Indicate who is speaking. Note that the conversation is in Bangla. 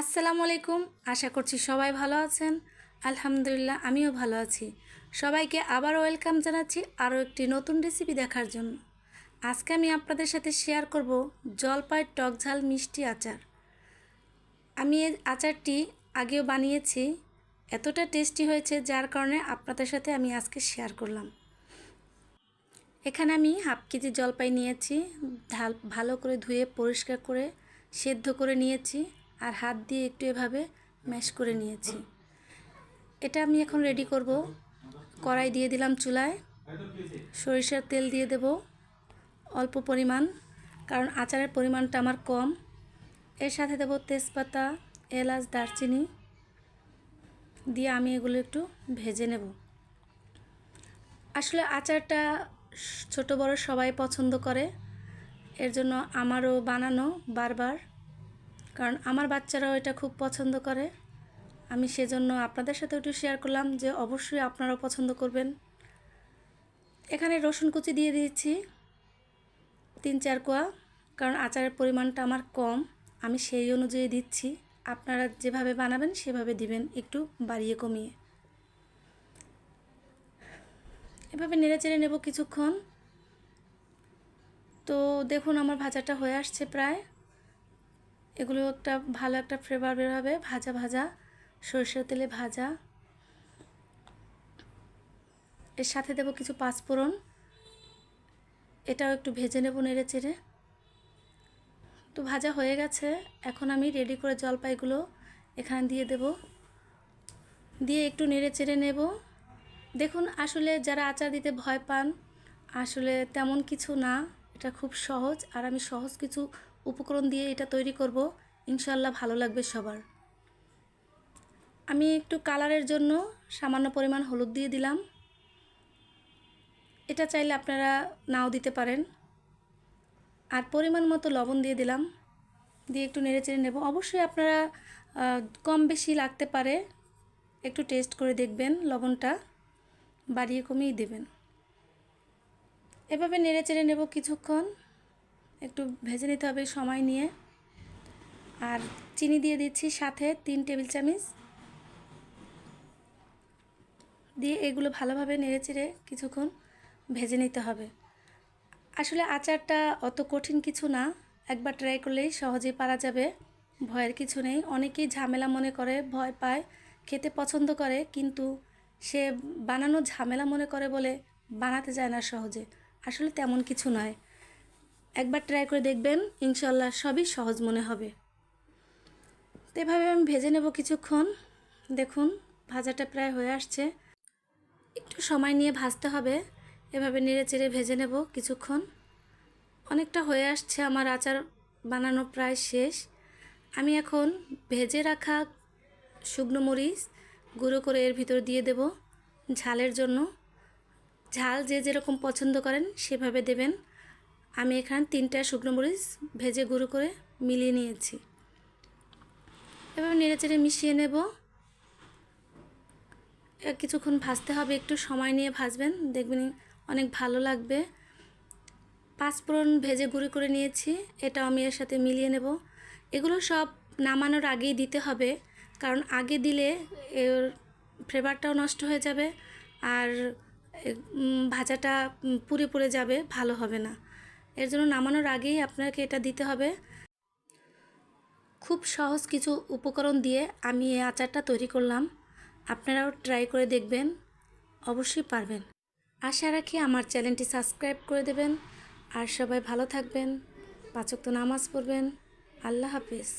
Speaker 1: আসসালামু আলাইকুম। আশা করছি সবাই ভালো আছেন। আলহামদুলিল্লাহ, আমিও ভালো আছি। সবাইকে আবার ওয়েলকাম জানাচ্ছি আরও একটি নতুন রেসিপি দেখার জন্য। আজকে আমি আপনাদের সাথে শেয়ার করব জলপাই টক ঝাল মিষ্টি আচার। আমি এই আচারটি আগেও বানিয়েছি, এতটা টেস্টি হয়েছে যার কারণে আপনাদের সাথে আমি আজকে শেয়ার করলাম। এখানে আমি হাফ কেজি জলপাই নিয়েছি, ঢাল ভালো করে ধুয়ে পরিষ্কার করে সেদ্ধ করে নিয়েছি। আর হাত দিয়ে একটু এভাবে ম্যাশ করে নিয়েছি। এটা আমি এখন রেডি করব। কড়াই দিয়ে দিলাম চুলায়। সরিষার তেল দিয়ে দেব অল্প পরিমাণ, কারণ আচারের পরিমাণটা আমার কম। এর সাথে দেব তেজপাতা, এলাচ, দারচিনি দিয়ে আমি এগুলো একটু ভেজে নেব। আসলে আচারটা ছোট বড় সবাই পছন্দ করে। এর জন্য আমারও বানানো বারবার। কারণ আমার বাচ্চারাও এটা খুব পছন্দ করে। আমি সেজন্য আপনাদের সাথে একটু শেয়ার করলাম যে অবশ্যই আপনারাও পছন্দ করবেন। এখানে রসুন কুচি দিয়ে দিয়েছি, তিন চার কোয়া, কারণ আচারের পরিমাণটা আমার কম। আমি সেই অনুযায়ী দিচ্ছি। আপনারা যেভাবে বানাবেন সেভাবে দিবেন, একটু বাড়িয়ে কমিয়ে। এভাবে নেড়ে চেড়ে নেব কিছুক্ষণ। তো দেখুন, আমার ভাজাটা হয়ে আসছে প্রায়। এগুলো একটা ভালো একটা ফ্লেভার বের হবে। ভাজা ভাজা, সরষের তেলে ভাজা। এর সাথে দেব কিছু পাঁচফোড়ন। এটাও একটু ভেজে নেব নেড়ে চেড়ে। তো ভাজা হয়ে গেছে। এখন আমি রেডি করে জলপাইগুলো এখানে দিয়ে দেব। দিয়ে একটু নেড়ে চেড়ে নেব। দেখুন, আসলে যারা আচার দিতে ভয় পান, আসলে তেমন কিছু না। এটা খুব সহজ। আর আমি সহজ কিছু উপকরণ দিয়ে এটা তৈরি করব। ইনশাল্লাহ ভালো লাগবে সবার। আমি একটু কালারের জন্য সামান্য পরিমাণ হলুদ দিয়ে দিলাম। এটা চাইলে আপনারা নাও দিতে পারেন। আর পরিমাণ মতো লবণ দিয়ে দিলাম। দিয়ে একটু নেড়ে চেড়ে নেব। অবশ্যই আপনারা কম বেশি লাগতে পারে। একটু টেস্ট করে দেখবেন লবণটা। বাড়িয়ে কমিয়ে দেবেন। এভাবে নেড়ে চেড়ে নেব কিছুক্ষণ। একটু ভেজে নিতে হবে সময় নিয়ে। আর চিনি দিয়ে দিচ্ছি সাথে তিন টেবিল চামচ। দিয়ে এগুলো ভালোভাবে নেড়ে চেড়ে কিছুক্ষণ ভেজে নিতে হবে। আসলে আচারটা অত কঠিন কিছু না, একবার ট্রাই করলেই সহজেই পারা যাবে। ভয়ের কিছু নেই, অনেকেই ঝামেলা মনে করে, ভয় পায়, খেতে পছন্দ করে, কিন্তু সে বানানো ঝামেলা মনে করে বলে বানাতে যায় না সহজে। আসলে তেমন কিছু নয়। একবার ট্রাই করে দেখবেন, ইনশাল্লাহ সবই সহজ মনে হবে। তো এভাবে আমি ভেজে নেব কিছুক্ষণ। দেখুন, ভাজাটা প্রায় হয়ে আসছে। একটু সময় নিয়ে ভাজতে হবে। এভাবে নেড়ে চেড়ে ভেজে নেব কিছুক্ষণ। অনেকটা হয়ে আসছে, আমার আচার বানানো প্রায় শেষ। আমি এখন ভেজে রাখা শুকনো মরিচ গুঁড়ো করে এর ভিতর দিয়ে দেব ঝালের জন্য। ঝাল যে যেরকম পছন্দ করেন, সেভাবে দেবেন। আমি এখানে তিনটা শুকনো মরিচ ভেজে গুঁড়ো করে মিলিয়ে নিয়েছি। এবার নেড়ে চেড়ে মিশিয়ে নেব। কিছুক্ষণ ভাজতে হবে, একটু সময় নিয়ে ভাজবেন, দেখবেন অনেক ভালো লাগবে। পাঁচফোড়ন ভেজে গুঁড়ি করে নিয়েছি এটা আমি এর সাথে মিলিয়ে নেব। এগুলো সব নামানোর আগেই দিতে হবে, কারণ আগে দিলে এর ফ্লেভারটাও নষ্ট হয়ে যাবে আর ভাজাটা পুড়ে পুড়ে যাবে, ভালো হবে না। এর জন্য নামানোর আগেই আপনাকে এটা দিতে হবে। খুব সহজ কিছু উপকরণ দিয়ে আমি এই আচারটা তৈরি করলাম। আপনারাও ট্রাই করে দেখবেন, অবশ্যই পারবেন। আশা রাখি আমার চ্যানেলটি সাবস্ক্রাইব করে দেবেন। আর সবাই ভালো থাকবেন পাচক তো নামাজ পড়বেন। আল্লাহ হাফিজ।